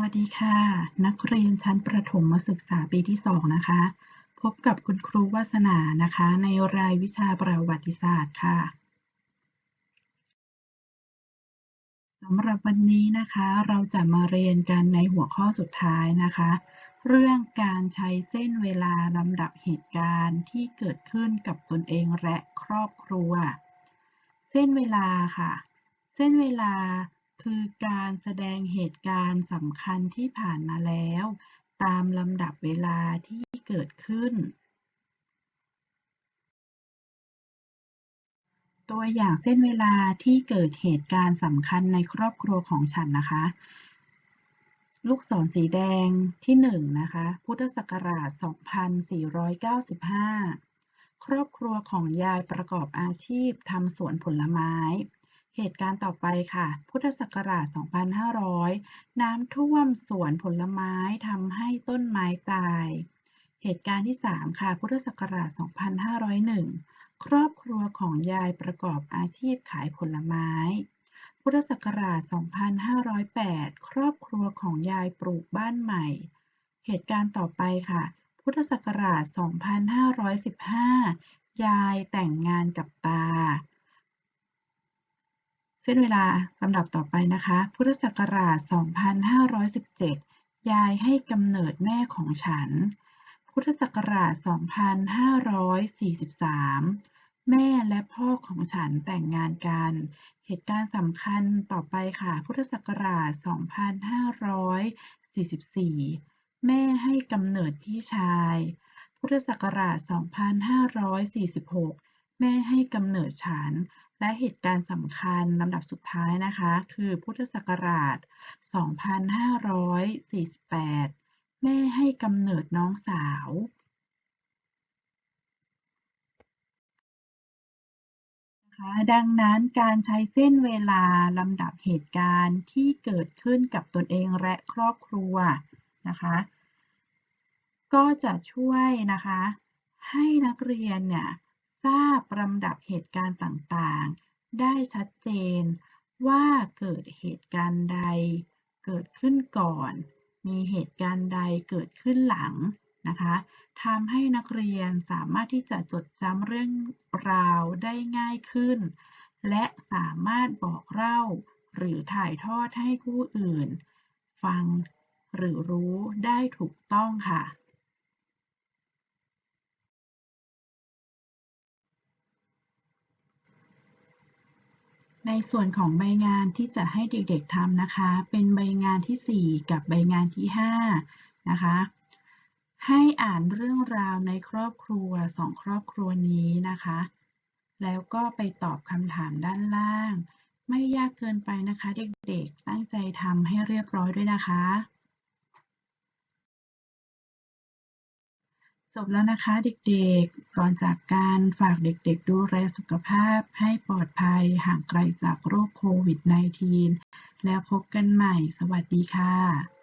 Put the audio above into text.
วัสดีค่ะ นักเรียนชั้นประถมศึกษาปีที่ 2 นะคะ พบกับคุณครูวาสนานะคะ ในรายวิชาประวัติศาสตร์ค่ะสำหรับวันนี้นะคะเราจะมาเรียนกันในหัวข้อสุดท้ายนะคะ เรื่องการใช้เส้นเวลาลำดับเหตุการณ์ที่เกิดขึ้นกับตนเองและครอบครัว เส้นเวลาค่ะ เส้นเวลา คือการแสดงเหตุการณ์สำคัญที่ผ่านมาแล้ว ตามลำดับเวลาที่เกิดขึ้น ตัวอย่างเส้นเวลาที่เกิดเหตุการณ์สำคัญในครอบครัวของฉันนะคะ ลูกศรสีแดงที่1นนะคะ พุทธศักราช 2495 ครอบครัวของยายประกอบอาชีพทำสวนผลไม้ เหตุการณ์ต่อไปค่ะ พุทธศักราช 2500 น้ำท่วมสวนผลไม้ทำให้ต้นไม้ตาย เหตุการณ์ที่ 3 ค่ะ พุทธศักราช 2501 ครอบครัวของยายประกอบอาชีพขายผลไม้ พุทธศักราช 2508 ครอบครัวของยายปลูกบ้านใหม่ เหตุการณ์ต่อไปค่ะ พุทธศักราช 2515 ยายแต่งงานกับตา เส้นเวลาลำดับต่อไปนะคะ พุทธศักราช 2517 ยายให้กำเนิดแม่ของฉัน พุทธศักราช 2543 แม่และพ่อของฉันแต่งงานกัน เหตุการณ์สำคัญต่อไปค่ะ พุทธศักราช 2544 แม่ให้กำเนิดพี่ชาย พุทธศักราช 2546 แม่ให้กำเนิดฉัน และเหตุการณ์สำคัญลำดับสุดท้ายนะคะ คือพุทธศักราช 2548 แม่ให้กำเนิดน้องสาวดังนั้นการใช้เส้นเวลาลำดับเหตุการณ์ที่เกิดขึ้นกับตนเองและครอบครัวนะคะ ก็จะช่วยนะคะ ให้นักเรียนเนี่ย ทราบลำดับเหตุการณ์ต่างๆ ได้ชัดเจน ว่าเกิดเหตุการณ์ใด เกิดขึ้นก่อน มีเหตุการณ์ใดเกิดขึ้นหลังนะคะทำให้นักเรียนสามารถที่จะจดจำเรื่องราวได้ง่ายขึ้น และสามารถบอกเล่า หรือถ่ายทอดให้ผู้อื่น ฟังหรือรู้ได้ถูกต้องค่ะ ในส่วนของใบงานที่จะให้เด็กๆทำนะคะ เป็นใบงานที่ 4 กับใบงานที่ 5 นะคะ ให้อ่านเรื่องราวในครอบครัวสองครอบครัวนี้นะคะ แล้วก็ไปตอบคำถามด้านล่าง ไม่ยากเกินไปนะคะ เด็กๆ ตั้งใจทำให้เรียบร้อยด้วยนะคะ จบแล้วนะคะเด็กๆ ก่อนจากการฝากเด็กๆ ดูแลสุขภาพให้ปลอดภัยห่างไกลจากโรคโควิด -19 แล้วพบกันใหม่ สวัสดีค่ะ